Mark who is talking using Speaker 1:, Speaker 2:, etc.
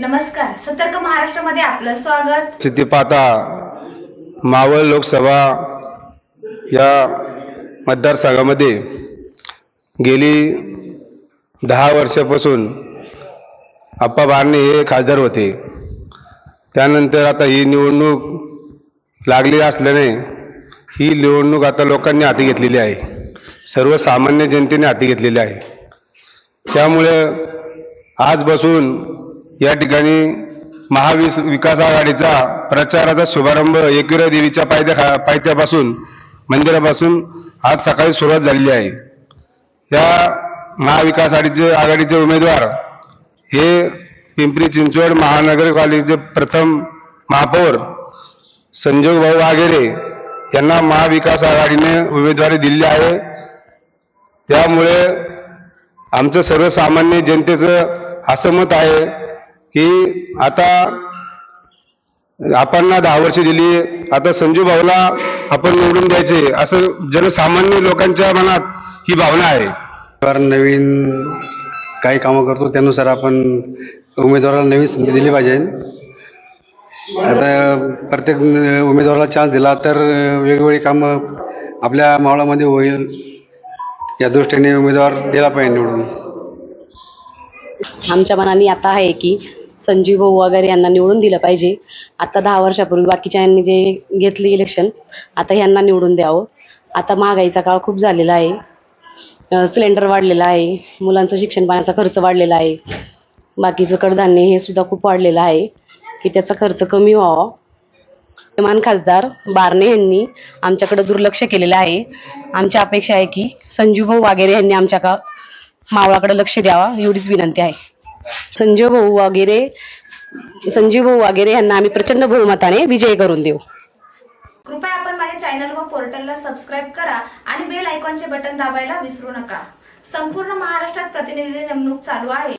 Speaker 1: नमस्कार. सतर्क महाराष्ट्रामध्ये आपलं स्वागत.
Speaker 2: स्थिती पाहता मावळ लोकसभा या मतदारसंघामध्ये गेली दहा वर्षापासून आप्पा बारणे हे खासदार होते. त्यानंतर आता ही निवडणूक लागली असल्याने ही निवडणूक आता लोकांनी हाती घेतलेली आहे. सर्वसामान्य जनतेने हाती घेतलेली आहे. त्यामुळे आजपासून या ठिकाणी महाविस विकास आघाडीचा प्रचाराचा शुभारंभ एकविरा देवीच्या पायथ्या खा पायथ्यापासून मंदिरापासून आज सकाळी सुरुवात झालेली आहे. या महाविकास आघाडीचे आघाडीचे उमेदवार हे पिंपरी चिंचवड महानगरपालिकेचे प्रथम महापौर संजोग भाऊ वाघेरे यांना महाविकास आघाडीने उमेदवारी दिली आहे. त्यामुळे आमचं सर्वसामान्य जनतेचं असं मत आहे की आता आपण दहा वर्ष दिली आता संजू भाऊला आपण निवडून द्यायचे असं जनसामान्य लोकांच्या मनात ही भावना आहे.
Speaker 3: नवीन काही कामं करतो त्यानुसार आपण उमेदवाराला नवीन संधी दिली पाहिजे. आता प्रत्येक उमेदवाराला चान्स दिला तर वेगवेगळी कामं आपल्या मावळामध्ये होईल या दृष्टीने उमेदवार दिला पाहिजे निवडून.
Speaker 4: आमच्या मनाने आता आहे की संजीव भाऊ वगैरे यांना निवडून दिलं पाहिजे. आता दहा वर्षापूर्वी बाकीच्या यांनी जे घेतली इलेक्शन आता ह्यांना निवडून द्यावं. आता महागाईचा काळ खूप झालेला आहे. सिलेंडर वाढलेला आहे. मुलांचं शिक्षण पाण्याचा खर्च वाढलेला आहे. बाकीचं कडधान्य हे सुद्धा खूप वाढलेलं आहे. की त्याचा खर्च कमी व्हावा. विमान खासदार बारणे यांनी आमच्याकडे दुर्लक्ष केलेलं आहे. आमच्या अपेक्षा आहे की संजीव भाऊ वागेरे यांनी आमच्या का मावळाकडे लक्ष द्यावा एवढीच विनंती आहे. संजीव भाऊ वगैरे संजीव भाऊ वगैरे यांना आम्ही प्रचंड बहुमताने विजय करून देऊ.
Speaker 1: कृपया आपण माझ्या चॅनल व पोर्टलला सबस्क्राईब करा आणि बेल आयकॉनचे बटन दाबायला विसरू नका. संपूर्ण महाराष्ट्रात प्रतिनिधी नेमणूक चालू आहे.